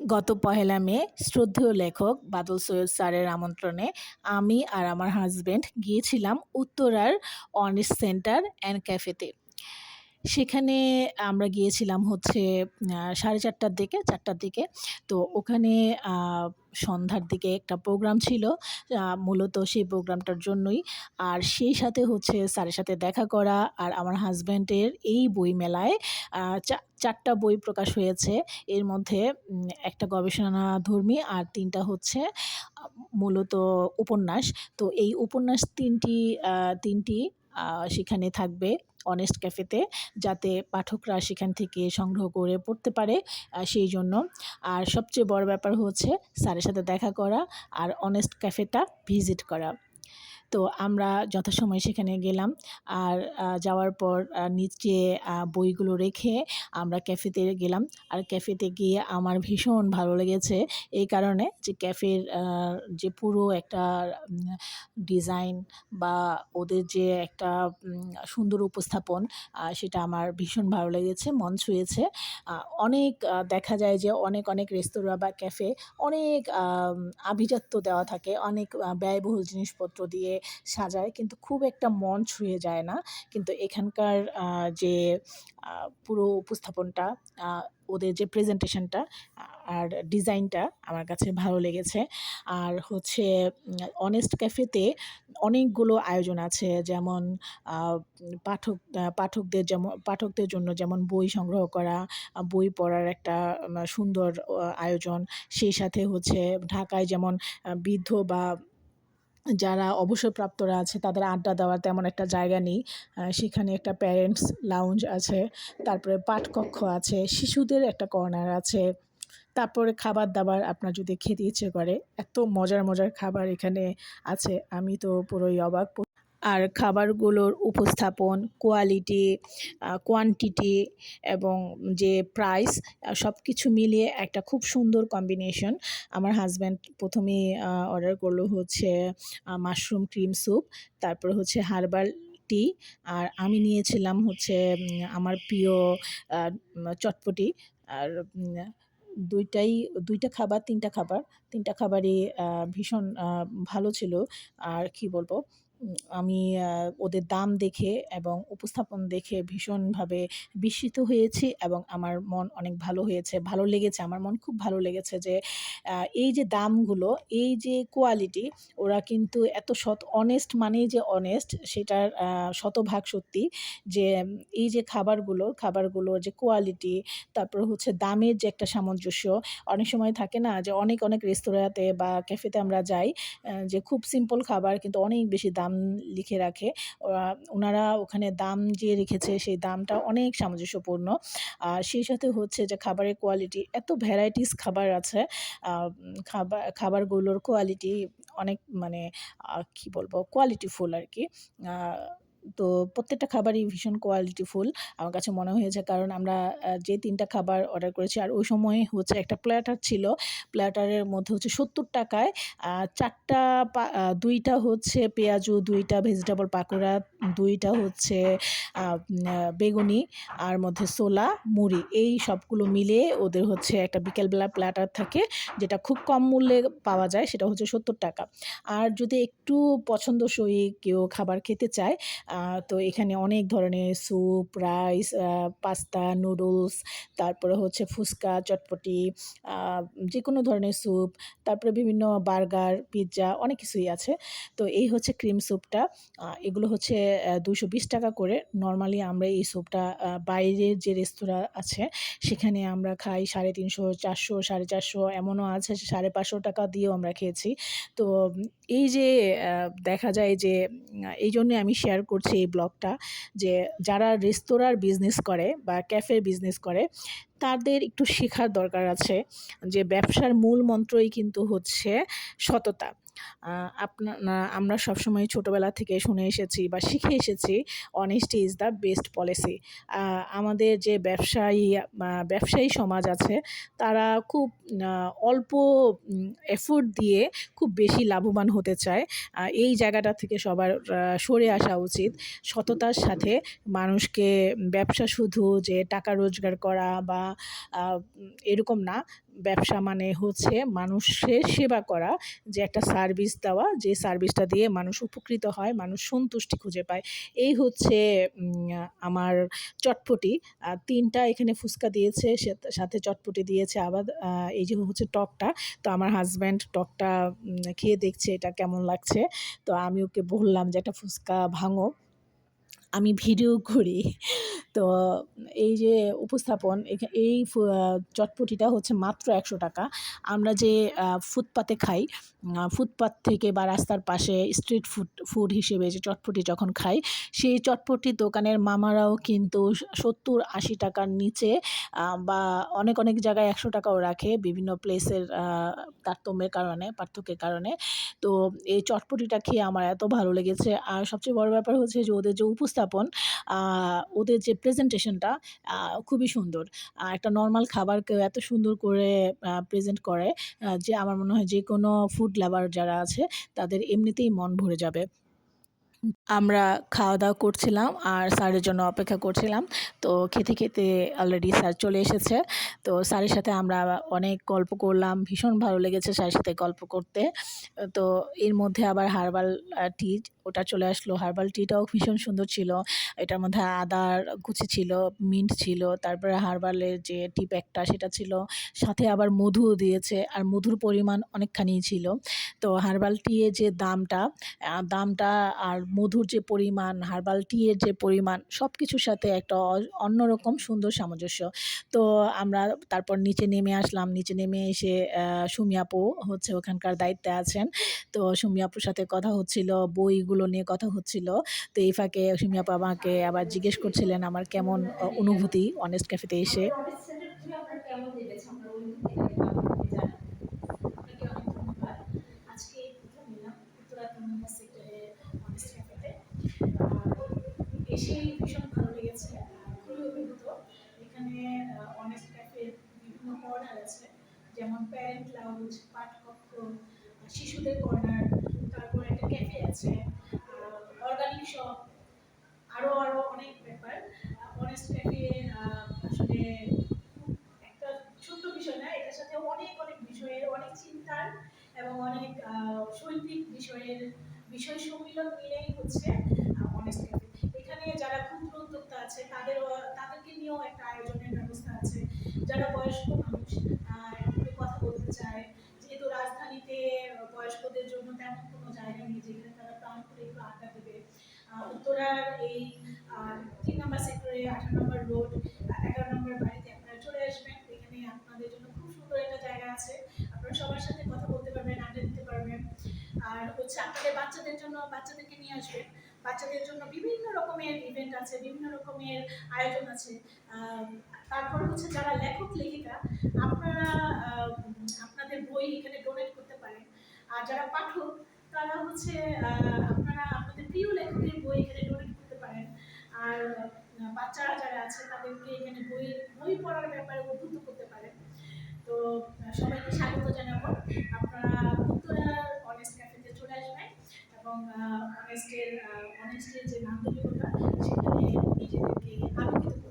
গত পহেলা মে শ্রদ্ধেয় লেখক বাদল সৈয়দ স্যারের আমন্ত্রণে আমি আর আমার হাজব্যান্ড গিয়েছিলাম উত্তরার অনেস্ট সেন্টার অ্যান্ড ক্যাফেতে সেখানে আমরা গিয়েছিলাম হচ্ছে সাড়ে চারটার দিকে চারটার দিকে। তো ওখানে সন্ধ্যার দিকে একটা প্রোগ্রাম ছিল মূলত সেই প্রোগ্রামটার জন্যই। আর সেই সাথে হচ্ছে স্যারের সাথে দেখা করা আর আমার হাজব্যান্ডের এই বই মেলায় চারটা বই প্রকাশ হয়েছে। এর মধ্যে একটা গবেষণাধর্মী আর তিনটা হচ্ছে মূলত উপন্যাস। তো এই উপন্যাস তিনটি তিনটি সেখানে থাকবে অনেস্ট ক্যাফেতে যাতে পাঠকরা সেখান থেকে সংগ্রহ করে পড়তে পারে সেই জন্য। আর সবচেয়ে বড় ব্যাপার হচ্ছে স্যারের সাথে দেখা করা আর অনেস্ট ক্যাফেটা ভিজিট করা। তো আমরা যথাসময়ে সেখানে গেলাম। আর যাওয়ার পর নিচে বইগুলো রেখে আমরা ক্যাফেতে গেলাম। আর ক্যাফেতে গিয়ে আমার ভীষণ ভালো লেগেছে। এই কারণে যে ক্যাফের যে পুরো একটা ডিজাইন বা ওদের যে একটা সুন্দর উপস্থাপন সেটা আমার ভীষণ ভালো লেগেছে, মন ছুঁয়েছে। অনেক দেখা যায় যে অনেক অনেক রেস্তোরাঁ বা ক্যাফে অনেক আভিজাত্য দেওয়া থাকে। অনেক ব্যয়বহুল জিনিসপত্র দিয়ে সাজায়, কিন্তু খুব একটা মন ছুঁয়ে যায় না। কিন্তু এখানকার যে পুরো উপস্থাপনটা ওদের যে প্রেজেন্টেশনটা আর ডিজাইনটা আমার কাছে ভালো লেগেছে। আর হচ্ছে অনেস্ট ক্যাফেতে অনেকগুলো আয়োজন আছে। যেমন পাঠক পাঠকদের যেমন, পাঠকদের জন্য যেমন বই সংগ্রহ করা বই পড়ার একটা সুন্দর আয়োজন। সেই সাথে হচ্ছে ঢাকায় যেমন বৃদ্ধ বা যারা অবসরপ্রাপ্তরা আছে, তাদের আড্ডা দেওয়ার তেমন একটা জায়গা নেই। সেখানে একটা প্যারেন্টস লাউঞ্জ আছে, তারপরে পাঠকক্ষ আছে, শিশুদের একটা কর্নার আছে। তারপরে খাবার দাবার আপনার যদি খেতে ইচ্ছে করে, এত মজার মজার খাবার এখানে আছে। আমি তো পুরোই অবাক আর খাবারগুলোর উপস্থাপন কোয়ালিটি কোয়ান্টিটি এবং যে প্রাইস সব কিছু মিলিয়ে একটা খুব সুন্দর কম্বিনেশন আমার হাজব্যান্ড প্রথমেই অর্ডার করল হচ্ছে মাশরুম ক্রিম স্যুপ তারপর হচ্ছে হার্বাল টি আর আমি নিয়েছিলাম হচ্ছে আমার প্রিয় চটপটি। আর দুইটাই, দুইটা খাবার, তিনটা খাবার, তিনটা খাবারই ভীষণ ভালো ছিল। আর কি বলব? আমি ওদের দাম দেখে এবং উপস্থাপন দেখে ভীষণভাবে বিস্মিত হয়েছি এবং আমার মন অনেক ভালো হয়েছে। ভালো লেগেছে, আমার মন খুব ভালো লেগেছে যে এই যে দামগুলো, এই যে কোয়ালিটি, ওরা কিন্তু এত সৎ অনেস্ট মানেই যে অনেস্ট সেটার শতভাগ সত্যি যে, এই যে খাবারগুলো, খাবারগুলোর যে কোয়ালিটি, তারপর হচ্ছে দামের যে একটা সামঞ্জস্য, অনেক সময় থাকে না যে অনেক অনেক রেস্তোরাঁতে বা ক্যাফেতে আমরা যাই যে খুব সিম্পল খাবার কিন্তু অনেক বেশি দাম লিখে রাখে। ওনারা ওখানে দাম যে রেখেছে সেই দামটা অনেক সামঞ্জস্যপূর্ণ। আর সেই সাথে হচ্ছে যে খাবারের কোয়ালিটি এত ভ্যারাইটিস খাবার আছে খাবার খাবারগুলোর কোয়ালিটি অনেক মানে কি বলব কোয়ালিটিফুল আর কি। তো প্রত্যেকটা খাবারই ভীষণ কোয়ালিটিফুল আমার কাছে মনে হয়েছে। কারণ আমরা যে তিনটা খাবার অর্ডার করেছি, আর ওই সময় হচ্ছে একটা প্ল্যাটার ছিল। প্ল্যাটারের মধ্যে হচ্ছে সত্তর টাকায় চারটা দুইটা হচ্ছে পেঁয়াজু, দুইটা ভেজিটেবল পাকোড়া, দুইটা হচ্ছে বেগুনি, আর মধ্যে সোলা মুড়ি, এই সবগুলো মিলিয়ে ওদের হচ্ছে একটা বিকেলবেলা প্ল্যাটার থাকে, যেটা খুব কম মূল্যে পাওয়া যায়, সেটা হচ্ছে সত্তর টাকা। আর যদি একটু পছন্দসই কেউ খাবার খেতে চায় তো এখানে অনেক ধরনের স্যুপ, রাইস পাস্তা, নুডলস, তারপরে হচ্ছে ফুচকা, চটপটি যে কোনো ধরনের স্যুপ, তারপরে বিভিন্ন বার্গার, পিৎজা, অনেক কিছুই আছে। তো এই হচ্ছে ক্রিম স্যুপটা। এগুলো হচ্ছে দুশো বিশ টাকা করে। নর্মালি আমরা এই স্যুপটা বাইরের যে রেস্তোরাঁ আছে, সেখানে আমরা খাই সাড়ে তিনশো, চারশো, সাড়ে চারশো, এমনও আছে সাড়ে পাঁচশো টাকা দিয়েও আমরা খেয়েছি। তো এই যে দেখা যায় যে এই জন্যে আমি শেয়ার করছি এই ব্লগটা যে, যারা রেস্তোরাঁর বিজনেস করে বা ক্যাফের বিজনেস করে, তাদের একটু শেখার দরকার আছে যে, ব্যবসার মূল মন্ত্রই কিন্তু হচ্ছে সততা। আপনার আমরা সবসময় ছোটোবেলা থেকে শুনে এসেছি বা শিখে এসেছি honesty is the best policy আমাদের যে ব্যবসায়ী ব্যবসায়ী সমাজ আছে, তারা খুব অল্প এফোর্ট দিয়ে খুব বেশি লাভবান হতে চায় এই জায়গাটা থেকে সবার সরে আসা উচিত সততার সাথে মানুষকে ব্যবসা শুধু যে টাকা রোজগার করা বা এরকম না। ব্যবসা মানে হচ্ছে মানুষের সেবা করা, যে একটা সার্ভিস দেওয়া, যে সার্ভিসটা দিয়ে মানুষ উপকৃত হয়, মানুষ সন্তুষ্টি খুঁজে পায়। এই হচ্ছে আমার চটপটি। ৩ এখানে ফুচকা দিয়েছে, সাথে চটপটি দিয়েছে। আবার এই যে হচ্ছে টকটা। তো আমার হাজব্যান্ড টকটা খেয়ে দেখছে এটা কেমন লাগছে। তো আমি ওকে বললাম যে, "একটা ফুচকা ভাঙো।" আমি ভিডিও করি। তো এই যে উপস্থাপন এই চটপটিটা হচ্ছে মাত্র ৳১০০ আমরা যে ফুটপাতে খাই, ফুটপাত থেকে বা রাস্তার পাশে স্ট্রিট ফুড ফুড হিসেবে যে চটপটি যখন খাই, সেই চটপটি দোকানের মামারাও কিন্তু সত্তর আশি টাকার নিচে বা অনেক, অনেক জায়গায় একশো টাকাও রাখে বিভিন্ন প্লেসের তারতম্যের কারণে, পার্থক্যের কারণে। তো এই চটপটিটা খেয়ে আমার এত ভালো লেগেছে। আর সবচেয়ে বড় ব্যাপার হচ্ছে যে ওদের যে উপস্থাপন, আ, ওদের যে প্রেজেন্টেশনটা খুবই সুন্দর। একটা নর্মাল খাবারকেও এত সুন্দর করে প্রেজেন্ট করে যে আমার মনে হয় যে কোনো ফুড লাভার যারা আছে, তাদের এমনিতেই মন ভরে যাবে। আমরা খাওয়া-দাওয়া করছিলাম আর স্যারের জন্য অপেক্ষা করছিলাম। তো খেতে, খেতে অলরেডি স্যার চলে এসেছে। তো স্যারের সাথে আমরা অনেক গল্প করলাম। ভীষণ ভালো লেগেছে স্যারের সাথে গল্প করতে। তো এর মধ্যে আবার হার্বাল টি ওটা চলে আসলো। হার্বাল টিটাও ভীষণ সুন্দর ছিল। এটার মধ্যে আদার কুচি ছিল, মিন্ট ছিল, তারপরে হার্বালের যে টি প্যাকটা সেটা ছিল। সাথে আবার মধুও দিয়েছে। আর মধুর পরিমাণ অনেকখানি ছিল। তো হার্বাল টিয়ে যে দামটা, দামটা আর মধুর যে পরিমাণ, হার্বাল টি এর যে পরিমাণ সব কিছুর সাথে একটা অন্যরকম সুন্দর সামঞ্জস্য। তো আমরা তারপর নিচে নেমে আসলাম। নিচে নেমে এসে সুমিয়াপু হচ্ছে ওখানকার দায়িত্বে আছেন। তো সুমিয়াপুর সাথে কথা হচ্ছিল, বইগুলো নিয়ে কথা হচ্ছিল। তো এই ফাঁকে সুমি আপু আমাকে আবার জিজ্ঞেস করছিলেন আমার কেমন অনুভূতি অনেস্ট ক্যাফেতে এসে। অনেস্ট সেন্টার ঘুরে আপনার কেমন লেগেছে? আপনার অনুভূতিটা একটু আমাদেরকে জানাবেন। আপনাকে অনেক ধন্যবাদ। আজকে এই ১ম এলাম উত্তরা ৩ নম্বর সেক্টরে অনেস্ট ক্যাফেতে। আ এসেই ভীষণ ভালো লেগেছে। খুবই অভিভূত। এখানে অনেস্ট ক্যাফের বিভিন্ন কর্নার আছে। যেমন প্যারেন্ট লাউঞ্জ, পাঠকক্ষ, শিশুদের কর্নার, তারপর একটা ক্যাফে আছে, অর্গানিক শপ, আরও, আরও অনেক ব্যাপার। অনেস্ট ক্যাফে আসলে একটা ছোট্ট বিষয় না। এটার সাথে অনেক, অনেক বিষয়ের অনেক চিন্তার এবং অনেক শৈল্পিক বিষয়ের বিষয় সম্মিলন মিলেই হচ্ছে অনেস্ট ক্যাফে। এখানে যারা ক্ষুদ্র উদ্যোক্তা আছে তাদেরও তাদেরকে নিয়েও একটা আয়োজনের ব্যবস্থা আছে। যারা বয়স্ক মানুষ একটু কথা বলতে চায়, যেহেতু রাজধানীতে বয়স্কদের জন্য তেমন কোনো জায়গা নেই যেখানে তারা প্রাণ খুলে একটু আড্ডা দেবে। উত্তরার এই ৩ নাম্বার সেক্টরে আঠারো নম্বর রোড, আ ১১ নাম্বার বাড়িতে আপনারা চলে আসবেন। এখানে আপনাদের জন্য খুব সুন্দর একটা জায়গা আছে। আপনারা সবার সাথে কথা বলতে পারবেন, আড্ডা দিতে পারবেন। আর হচ্ছে আপনাদের বাচ্চাদের জন্য বাচ্চাদেরকে নিয়ে আসবেন। বাচ্চাদের জন্য বিভিন্ন রকমের ইভেন্ট আছে, বিভিন্ন রকমের আয়োজন আছে। তারপর হচ্ছে যারা লেখক-লেখিকা আপনারা আপনাদের বই এখানে ডোনেট করতে পারেন। আর যারা পাঠক তারা হচ্ছে আপনারা আপনাদের প্রিয় লেখকের বই এখানে ডোনেট করতে পারেন। আর বাচ্চারা যারা আছে তাদেরকে এখানে বই বই পড়ার ব্যাপারে উদ্বুদ্ধ করতে পারেন। তো সবাইকে স্বাগত জানাব। আপনারা উত্তরার অনেস্ট ক্যাফেতে চলে আসবেন এবং অনেস্টের যে সেখানে নিজেদেরকে আলোকিত।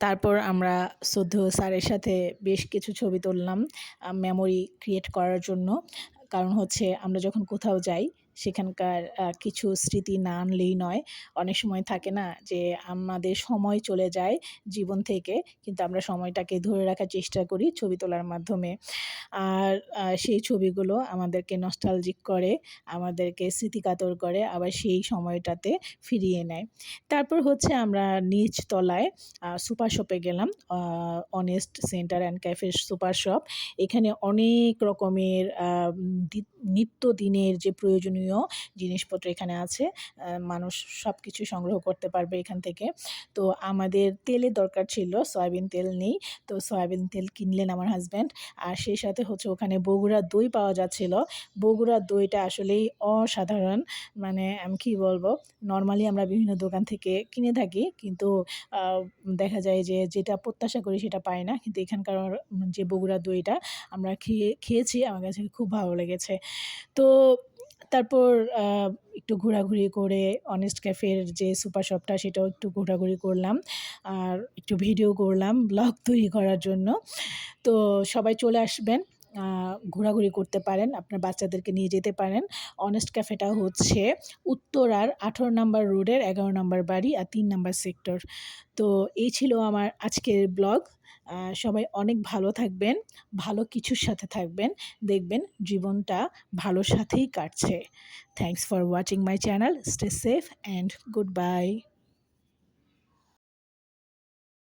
তারপর আমরা শ্রদ্ধেয় স্যারের সাথে বেশ কিছু ছবি তুললাম মেমোরি ক্রিয়েট করার জন্য। কারণ হচ্ছে আমরা যখন কোথাও যাই সেখানকার কিছু স্মৃতি না আনলেই নয়। অনেক সময় থাকে না যে আমাদের সময় চলে যায় জীবন থেকে কিন্তু আমরা সময়টাকে ধরে রাখার চেষ্টা করি ছবি তোলার মাধ্যমে। আর সেই ছবিগুলো আমাদেরকে নস্টালজিক করে, আমাদেরকে স্মৃতিকাতর করে আবার সেই সময়টাতে ফিরিয়ে নেয়। তারপর হচ্ছে আমরা নিচ তলায় সুপার শপে গেলাম। Honest centre and cafe super shop. এখানে অনেক রকমের আ দি নিত্যদিনের যে প্রয়োজনীয় জিনিসপত্র এখানে আছে। মানুষ সব সবকিছু সংগ্রহ করতে পারবে এখান থেকে। তো আমাদের তেলের দরকার ছিল, সয়াবিন তেল নেই। তো সয়াবিন তেল কিনলেন আমার হাজব্যান্ড আর সেই সাথে হচ্ছে ওখানে বগুড়ার দই পাওয়া যাচ্ছিল। বগুড়ার দইটা আসলেই অসাধারণ। মানে আমি কি বলব? নর্মালি আমরা বিভিন্ন দোকান থেকে কিনে থাকি। কিন্তু দেখা যায় যে যেটা প্রত্যাশা করি সেটা পাই না। কিন্তু এখানকার যে বগুড়ার দইটা আমরা খেয়ে খেয়েছি আমার কাছে খুব ভালো লেগেছে। তো তারপর একটু ঘোরাঘুরি করে অনেস্ট ক্যাফের যে সুপার শপটা সেটাও একটু ঘোরাঘুরি করলাম। আর একটু ভিডিও করলাম ব্লগ তৈরি করার জন্য। তো সবাই চলে আসবেন। ঘোরাঘুরি করতে পারেন। আপনার বাচ্চাদেরকে নিয়ে যেতে পারেন। অনেস্ট ক্যাফেটা হচ্ছে উত্তরার ১৮ নাম্বার রোডের ১১ নাম্বার বাড়ি আর তিন নাম্বার সেক্টর। তো এই ছিল আমার আজকের ব্লগ। সবাই অনেক ভালো থাকবেন, ভালো কিছুর সাথে থাকবেন। দেখবেন জীবনটা ভালোর সাথেই কাটছে। Thanks for watching my channel. Stay safe and goodbye.